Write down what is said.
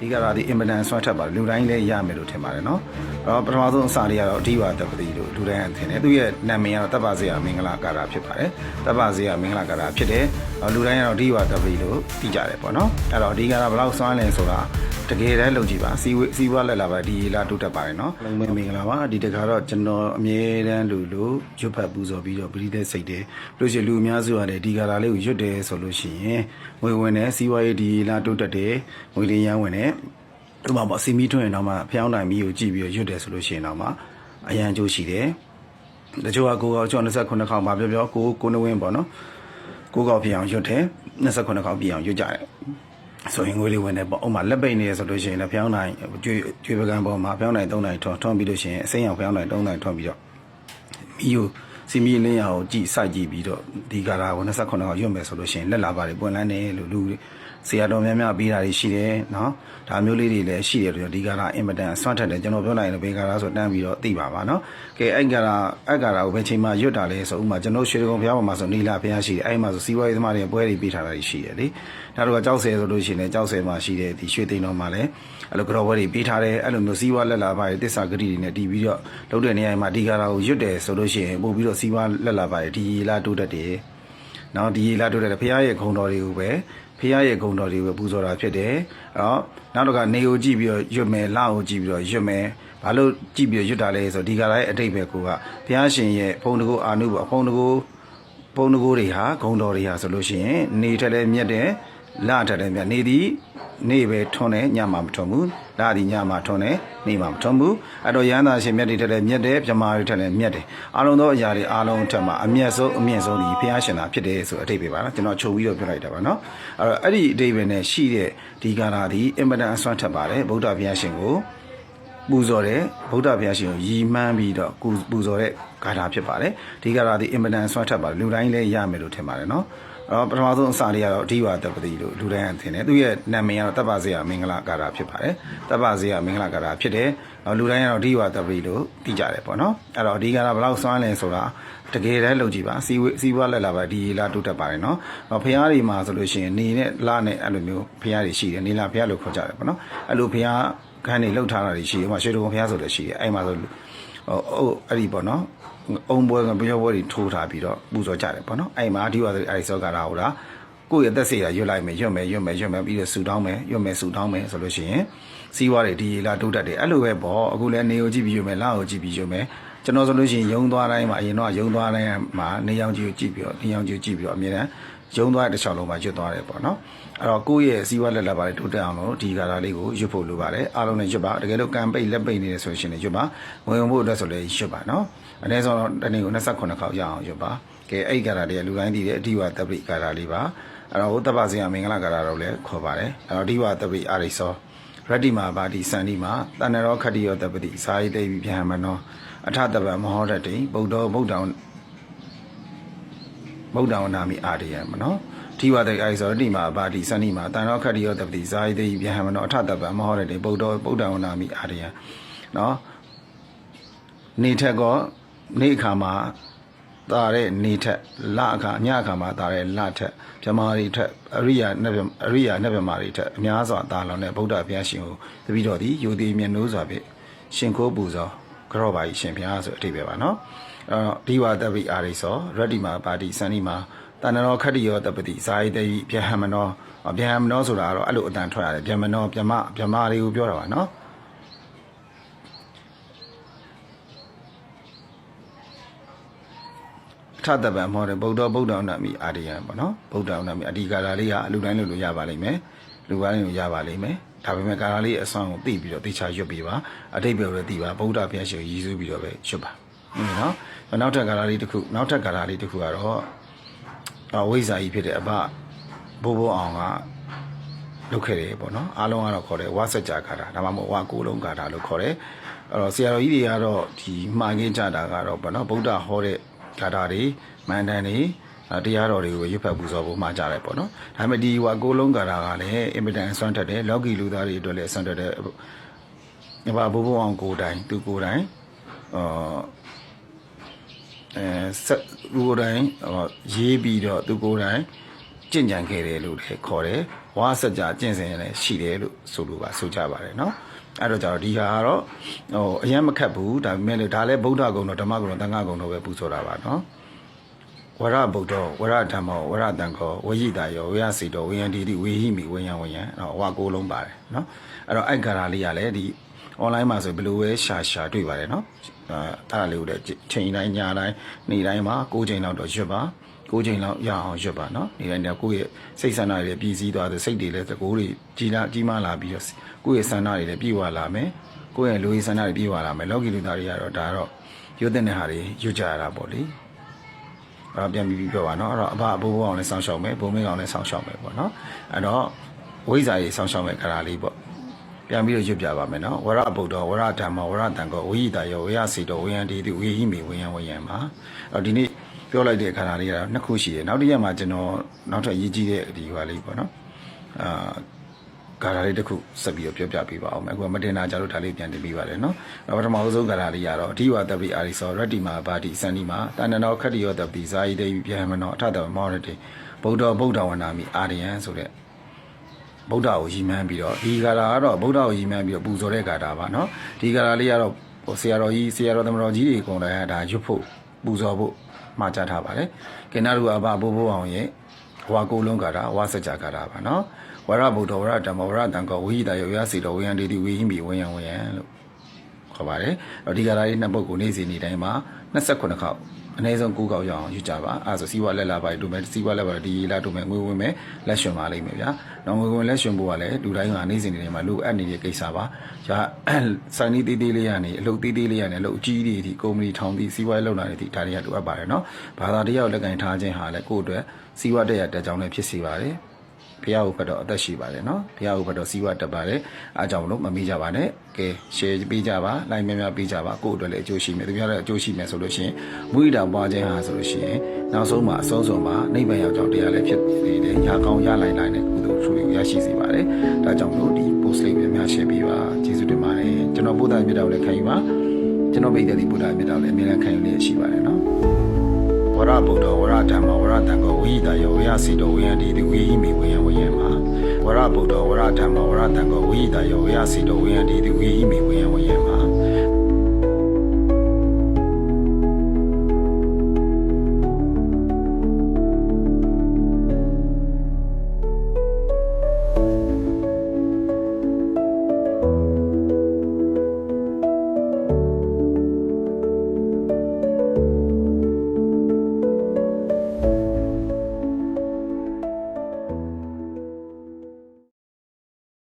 ဒီကရာဒီအင်မတန်ဆွမ်းထက်ပါတယ်လူတိုင်းလည်းရမယ်လို့ထင်ပါတယ်နော်အဲ့တော့ပထမဆုံးအစာလေးကတော့အဓိဝါတပတိလို့လူတိုင်းကထင်တယ်သူရဲ့နာမည်ကတော့တပ်ပါစေယမင်္ဂလာကာရာဖြစ်ပါတယ်တပ်ပါစေယမင်္ဂလာကာရာဖြစ်တယ်အဲ့တော့လူတိုင်းကတော့အဓိဝါတပတိလို့သိကြတယ်ပေါ့နော်အဲ့တော့ဒီကရာဘယ်လောက်ဆွမ်းလဲဆိုတာ တကယ်တမ်းလုပ်ကြည့်ပါစီဝစီဝါလက်လာပါဒီလာတိုးတက်ပါတယ်နော်လုံးမမင်္ဂလာပါဒီတခါတော့ကျွန်တော်အမြဲတမ်းလူလို့ရွတ်ဖတ်ပူဇော်ပြီးတော့ပရိသတ်စိတ်တယ်လို့ရှိရင်လူအများစုရတယ်ဒီကရာလေးကိုရွတ်တယ်ဆိုလို့ရှိရင်ငွေဝင်တယ်စီဝါရေးဒီလာတိုးတက်တယ်ငွေလေးရမ်းဝင်တယ်ဥပမာပေါ့စီမီထွန်းရင်တော့မှဖျောင်းနိုင်မီကိုကြည့်ပြီးတော့ရွတ်တယ်ဆိုလို့ရှိရင်တော့မှအရန်ကျိုးရှိတယ်တချို့ကကိုကောကျော်29ခေါက်ပါပြောပြောကိုကိုနဝင်းပေါ့နော်ကိုကောက်ပြအောင်ရွတ်တယ်29ခေါက်ပြအောင်ရွတ်ကြတယ် ဆိုရင်ငွေလေးဝင်တယ်ပေါ့ဥပမာလက်ပိတ်နေရဆိုလို့ရှိရင်လည်းဖျောင်းနိုင်ကျွေးကျွေးပကံပေါ်မှာဖျောင်းနိုင်3နိုင်ထွန်းထွန်းပြီးလို့ရှိရင်အစိမ်းအောင်ဖျောင်းနိုင်3နိုင်ထွန်းပြီးတော့မီကိုစီမီလင်းရအောင်ကြည့်စိုက်ကြည့်ပြီးတော့ဒီကာရာကို29ခေါက်ရွတ်မယ်ဆိုလို့ရှိရင်လက်လာပါတယ်ပွင့်လန်းတယ်လို့လူ ဆရာတော်များများပေးတာတွေရှိတယ်နော်ဒါမျိုးလေးတွေလည်းရှိတယ်လို့ဒီကာရာအင်မတန်ဆွမ်းထက်တယ်ကျွန်တော်ပြောနိုင်တယ်ဘေကာရာဆိုတန်းပြီးတော့သိပါပါနော်ကဲအဲ့ကာရာအဲ့ကာရာကိုဘယ်ချိန်မှရွတ်တာလဲဆိုဥမာကျွန်တော်ရွှေကုံဘုရားပေါ်မှာဆိုနီလာဘုရားရှိတယ်အဲ့မှာဆိုစီးပွားရေးသမားတွေပွဲတွေပေးထားတာရှိတယ်လေဒါတော့ကြောက်ဆယ်ဆိုလို့ရှိရင်လည်းကြောက်ဆယ်မှာရှိတယ်ဒီရွှေသိန်းတော်မှာလည်းအဲ့လိုကြောပွဲတွေပေးထားတယ်အဲ့လိုမျိုးစီးပွားလက်လာပါတွေတစ္ဆာဂတိတွေနဲ့တီးပြီးတော့လုပ်တဲ့နေရာမှာဒီကာရာကိုရွတ်တယ်ဆိုလို့ရှိရင်ပို့ပြီးတော့စီးပွားလက်လာပါတွေဒီလာတိုးတက်တယ်နော်ဒီလာတိုးတက်တယ်ဘုရားရဲ့ခုံတော်တွေကိုပဲ ဖះရဲ့ဂုံတော်တွေကိုပူဇော်တာဖြစ်တယ်။အော်နောက်တော့ကနေကိုကြည့်ပြီးတော့ရွတ်မယ်လကိုကြည့်ပြီးတော့ရွတ်မယ်။ဘာလို့ကြည့်ပြီးတော့ရွတ်တာလဲဆိုတော့ဒီကလာရဲ့အတိတ်ပဲကိုကဘုရားရှင်ရဲ့ဘုံတကူအာနုဘအဖုံတကူဘုံတကူတွေဟာဂုံတော်တွေဟာဆိုလို့ရှိရင်နေထက်လည်းမြတ်တယ် လထက်လည်းမြတ်နေသည်နေပဲထွန်းတယ်ညမှာမထွန်းဘူးလသည်ညမှာထွန်းတယ်နေမှာမထွန်းဘူးအဲ့တော့ရဟန္တာရှင်မြတ်တွေထက်လည်းမြတ်တယ်ဗြဟ္မာတွေထက်လည်းမြတ်တယ်အလုံးသောအရာတွေအလုံးထက်မှာအမျက်ဆုံးအမြင့်ဆုံးဒီဘုရားရှင်သာဖြစ်တယ်ဆိုအတိတ်ပဲပါနော်ကျွန်တော်ချုပ်ပြီးတော့ပြောလိုက်တာပါနော်အဲ့တော့အဲ့ဒီအတိတ်ပဲနဲ့ရှိတဲ့ဒီကာလာဒီအင်မတန်အစွမ်းထက်ပါတယ်ဗုဒ္ဓဘုရားရှင်ကိုပူဇော်တယ်ဗုဒ္ဓဘုရားရှင်ကိုရည်မှန်းပြီးတော့ကုပူဇော်တဲ့ဂါထာဖြစ်ပါတယ်ဒီဂါထာဒီအင်မတန်ဆွမ်းထက်ပါတယ်လူတိုင်းလည်းရမယ်လို့ထင်ပါတယ်နော် အော်ပထမဆုံးအစာလေးကတော့အဓိဝါတပတိလို့လူတိုင်းကထင်တယ်သူရဲ့နာမည်ကတော့တပ်ပါစေယမင်္ဂလာဂါထာဖြစ်ပါတယ်တပ်ပါစေယမင်္ဂလာဂါထာဖြစ်တယ်အော်လူတိုင်းကတော့အဓိဝါတပတိလို့သိကြတယ်ပေါ့နော်အဲ့တော့ဒီဂါထာဘယ်လောက်ဆွမ်းလဲဆိုတာတကယ်တမ်းလုပ်ကြည့်ပါစီဝစီဝါလက်လာပါဒီလာတိုးတက်ပါတယ်နော်အော်ဖះတွေမှာဆိုလို့ရှိရင်နေနဲ့လနဲ့အဲ့လိုမျိုးဖះတွေရှိတယ်နေလာဖះလို့ခေါ်ကြတယ်ပေါ့နော်အဲ့လိုဖះခန်းတွေလှုပ်ထားတာတွေရှိတယ်ဥပမာရွှေတုံဖះဆိုလည်းရှိတယ်အဲ့မှာဆိုဟိုအဲ့ဒီပေါ့နော် အုံပွဲကပြောပွဲတွေထိုးထားပြီးတော့ပူဇော်ကြတယ်ပေါ့နော်အဲ့မှာဒီဝါဆိုအဲ့ဒီစောကရာဟိုလားကိုယ့်ရဲ့သက်စေရရွတ်လိုက်မယ်ရွတ်မယ်ရွတ်မယ်ရွတ်မယ်ပြီးတော့ဆူတောင်းမယ်ရွတ်မယ်ဆူတောင်းမယ်ဆိုလို့ရှိရင်စီးပွားတွေဒီလာတိုးတက်တယ်အဲ့လိုပဲပေါ့အခုလည်းနေကိုကြည့်ပြီးရွတ်မယ်လာကိုကြည့်ပြီးရွတ်မယ်ကျွန်တော်ဆိုလို့ရှိရင်ယုံသွားတိုင်းမှာအရင်တော့ယုံသွားတိုင်းမှာနေရောင်ကြီးကိုကြည့်ပြီးတော့နေရောင်ကြီးကိုကြည့်ပြီးတော့အမြဲတမ်း ယုံသွားတဲ့တစ်ချောင်းလုံးမှာရွတ်သွားတယ်ပေါ့နော်အဲ့တော့ကိုယ့်ရဲ့စီးပွားလက်လက်ပါလေးတိုးတက်အောင်လို့ဒီကာလာလေးကိုရွတ်ဖို့လိုပါတယ်အားလုံးနဲ့ရွတ်ပါတကယ်လို့ကံပိတ်လက်ပိတ်နေတယ်ဆိုရှင်လည်းရွတ်ပါဝင်ဝင်ဖို့အတွက်ဆိုလည်းရွတ်ပါနော်အနည်းဆုံးတနေ့ကို28ခေါက်ရအောင်ရွတ်ပါကဲအဲ့ဒီကာလာလေးကလူတိုင်းသိတဲ့အဓိဝတပ္ပိကာလာလေးပါအဲ့တော့ဟိုတပ္ပဇင်ကမင်္ဂလာကာလာတော့လည်းခေါ်ပါတယ်အဲ့တော့အဓိဝတပ္ပိအာရိသောရတ္တိမာပါတိစန္ဒီမာတဏ္ဍရောခတ္တိယောတပ္ပတိစာရိတိပိဗျာမနောအထတပ္ပမဟောတတိဗုဒ္ဓဗုဒ္ဓံ ဗုဒ္ဓဝနာမိအာရိယမနော်ထိဝတဲ့အဲဒီဆိုတိမာပါတိစန္ဒီမာတန်ရောခတ္တိယောတပတိဇာယတိဗျဟမနောအထတပ္ပမဟောရတေဗုဒ္ဓဗုဒ္ဓဝနာမိအာရိယနော်နေထက်ကောနေအခါမှာတာတဲ့နေထက်လအခါညအခါမှာတာတဲ့လထက်ဗြဟ္မာတွေထက်အရိယာနတ်အရိယာနတ်ဗြဟ္မာတွေထက်အများစွာတာလောင်တဲ့ဗုဒ္ဓဘုရားရှင်ကိုတပည့်တော်ဒီယိုတိမြတ်နိုးစွာဖြင့်ရှင်ခိုးပူဇော်ကြောပါကြီးရှင်ဘုရားဆိုအထိပ္ပယ်ပါနော်အဲ့တော့ ဒီဝါတပိအာရိသောရတ္တိမာပါတိစန္ဒီမာတဏ္ဍရောခတ္တိယောတပတိဇာယတိဗျဟမနောဗျဟမနောဆိုတာကတော့အဲ့လိုအတန်ထွက်ရတယ်ဗျမနောဗျမဗျမတွေကိုပြောတာပါနော်ထတပံမောတယ်ဗုဒ္ဓဗုဒ္ဓအောင်နာမိအာရိယံပေါ့နော်ဗုဒ္ဓအောင်နာမိအဒီကာလာလေးကအလူတိုင်းလို့လို့ရပါလိမ့်မယ်လူပိုင်းလို့ရပါလိမ့်မယ်ဒါပေမဲ့ကာလာလေးအဆောင်ကိုသိပြီးတော့တေချာရွတ်ပြီးပါအတိတ်ပဲလည်းသိပါဗုဒ္ဓဘုရားရှင်ကိုရည်စူးပြီးတော့ပဲရွတ်ပါဟုတ် နော်နောက်ထပ်ကာလာလေးတစ်ခုနောက်ထပ်ကာလာလေးတစ်ခုကတော့အဝိဇ္ဇာကြီးဖြစ်တဲ့အဘဘိုးဘိုးအောင်ကလုပ်ခဲ့တယ်ပေါ့နော်အားလုံးကတော့ခေါ်တယ်ဝါစัจ जा ကာတာဒါမှမဟုတ်ဝါကိုလုံးကာတာလို့ခေါ်တယ်အဲ့တော့ဆရာတော်ကြီးတွေကတော့ဒီမှားငင်းကြတာကတော့ပေါ့နော်ဗုဒ္ဓဟောတဲ့ကာတာတွေမန္တန်တွေတရားတော်တွေကိုရွတ်ဖတ်ပူဇော်ဖို့မှာကြတယ်ပေါ့နော်ဒါပေမဲ့ဒီဝါကိုလုံးကာတာကလည်းအင်မတန်အစွမ်းထက်တယ်လောကီလူသားတွေအတွက်လည်းအစွမ်းထက်တယ်အဘဘိုးဘိုးအောင်ကိုယ်တိုင်သူကိုယ်တိုင်အာ အဲဆက်ကိုယ်တိုင်ရေးပြီးတော့သူကိုယ်တိုင်ကြင်ကြံခဲ့တယ်လို့လည်းခေါ်တယ်ဝါစကြကျင့်စဉ်လည်းရှိတယ်လို့ဆိုလိုပါဆိုကြပါတယ်နော်အဲ့တော့ကြတော့ဒီဟာကတော့ဟိုအရင်မခက်ဘူးဒါပေမဲ့လည်းဒါလည်းဗုဒ္ဓဂုံတော်ဓမ္မဂုံတော်သံဃာဂုံတော်ပဲပူဇော်တာပါနော်ဝရဗုဒ္ဓဝရဓမ္မောဝရတံခောဝိဟိတာယောဝေယစီတောဝေယံတိတိဝေဟိမိဝေယံဝေယံအဲ့တော့ဟောကိုလုံးပါတယ်နော်အဲ့တော့အိုက်ကာရာလေးကလည်းဒီ online မှာဆိုဘယ်လိုပဲရှာရှာတွေ့ပါတယ်နော်အဲအဲ့ဒါလေးကိုလည်းချိန်တိုင်းညတိုင်းနေ့တိုင်းမှာကိုချိန်လောက်တော့ရွတ်ပါကိုချိန်လောက်ရအောင်ရွတ်ပါနော်နေ့တိုင်းတော့ကိုယ့်ရဲ့စိတ်ဆန္ဒတွေလည်းပြည်စည်းသွားတယ်စိတ်တွေလည်းသကိုးတွေကြီးလာကြီးမားလာပြီးတော့ကိုယ့်ရဲ့ဆန္ဒတွေလည်းပြည့်ဝလာမယ်ကိုယ့်ရဲ့လူကြီးဆန္ဒတွေပြည့်ဝလာမယ်လောကီလူသားတွေကတော့ဒါတော့ရွတ်တဲ့နေဟာတွေရွတ်ကြရတာပေါ့လေအဲ့ပြန်ပြီးပြောပါနော်အဲ့တော့အဘအဘိုးဘောင်လည်းစောင့်ရှောက်မယ်ဘုံမင်းကောင်လည်းစောင့်ရှောက်မယ်ပေါ့နော်အဲ့တော့ဝိဇ္ဇာကြီးစောင့်ရှောက်မယ်ခါလေးပေါ့ ပြန်ပြီးတော့ရွတ်ပြပါမယ်နော်ဝရဗုဒ္ဓဝရဓမ္မဝရတန်ကောဝိဟိတယောဝရစီတောဝေယံဒီတိဝေဟိမေဝေယံဝေယံပါအဲ့တော့ဒီနေ့ပြောလိုက်တဲ့အခါဓာလေးကတော့နှစ်ခုရှိတယ်နောက်တစ်ရက်မှာကျွန်တော်နောက်ထပ်အရေးကြီးတဲ့ဒီဟာလေးပေါ့နော်အာဂါရာလေးတစ်ခုဆက်ပြီးတော့ပြောပြပေးပါအောင်မယ်အခုကမတင်နာကြလို့ဒါလေးပြန်တင်ပေးပါတယ်နော်ပထမအဆုံးဂါရာလေးကတော့အဓိဝသပ္ပိအာရိသောရတ္တိမာဘာတိစန္ဒီမာတဏ္ဏောခတ္တိယောသပ္ပိဇာယိတေယံမနောအထတမောရတိဗုဒ္ဓဗုဒ္ဓဝန္နာမိအာရိယံဆိုတဲ့ ဗုဒ္ဓကိုရည်မှန်းပြီးတော့ဒီဂါထာကတော့ဗုဒ္ဓကိုရည်မှန်းပြီးတော့ပူဇော်တဲ့ဂါထာပါနော်ဒီဂါထာလေးကတော့ဆရာတော်ကြီးဆရာတော်သမတော်ကြီးတွေအကုန်လုံးဒါရွတ်ဖို့ပူဇော်ဖို့မှာကြားထားပါတယ်ကေနရုအဘဘိုးဘိုးအောင်ရဲ့ဝါကုလုံးကာတာဝါစကြကာတာပါနော်ဝရဗုဒ္ဓဝရဓမ္မဝရတံကောဝိဟိတယောရစီတော်ဝေယံဒေတိဝေဟိမိဝေယံဝေယံလို့ခေါ်ပါတယ်အဓိကဓာတ်လေးနှစ်ပုဒ်ကိုနေ့စဉ်နေ့တိုင်းမှာ28ခေါက် အနည်းဆုံး9ခေါက်ရအောင်ယူကြပါအဲဆိုစီးပွားလက်လာပါတို့မယ်စီးပွားလက်ပါဒီလာတို့မယ်ငွေဝင်မယ်လက်ရှင်ပါလိမ့်မယ်ဗျာနောက်ငွေဝင်လက်ရှင်ဖို့ကလည်းလူတိုင်းကနေ့စဉ်နေ့တိုင်းမှာလိုအပ်နေတဲ့ကိစ္စပါကြာစိုင်းနီးသေးသေးလေးရနေအလုပ်သေးသေးလေးရနေအလုပ်အကြီးတွေဒီကုမ္ပဏီထောင်ပြီးစီးပွားလုပ်လာတဲ့ဒီဒါတွေကလိုအပ်ပါတယ်နော်ဘာသာတရားကိုလက်ကင်ထားခြင်းဟာလည်းကိုယ့်အတွက်စီးပွားတက်ရတက်ကြောင်းလည်းဖြစ်စေပါတယ် ဘုရားဥပတော်အသက်ရှိပါတယ်နော်ဘုရားဥပတော်စီးပွားတက်ပါတယ်အားကြောင့်မလို့မမေ့ကြပါနဲ့ကဲ share ပေးကြပါ like များများပေးကြပါကိုယ့်အတွက်လည်းအကျိုးရှိမယ်သူများလည်းအကျိုးရှိမယ်ဆိုလို့ရှိရင်မွေးတာပွားခြင်းဟာဆိုလို့ရှိရင်နောက်ဆုံးမှာအဆုံးစုံမှာနိဗ္ဗာန်ရောက်ကြောင်းတရားလည်းဖြစ်နေတယ်ညာကောင်းရလိုက်နိုင်တဲ့ကုသိုလ်ထူတွေကိုရရှိစေပါတယ်ဒါကြောင့်မလို့ဒီ post လေးများများ share ပေးပါကျေးဇူးတင်ပါတယ်ကျွန်တော်ဘုရားမြတ်တော်လည်းခံယူပါကျွန်တော်မိတ်တဲ့ဒီဘုရားမြတ်တော်လည်းအမြဲတမ်းခံယူနေရှိပါတယ်နော်ဝ ရဗုဒ္ဓဝရဓမ္မဝရတံကောဝိဟိတယောဝေယစီတောဝေယံတိတိဝေဟိမိဝေယံဝေယံမှာဝရဗုဒ္ဓဝရဓမ္မဝရတံကောဝိဟိတယောဝေယစီတောဝေယံတိတိဝေဟိမိဝေယံဝေယံမှာ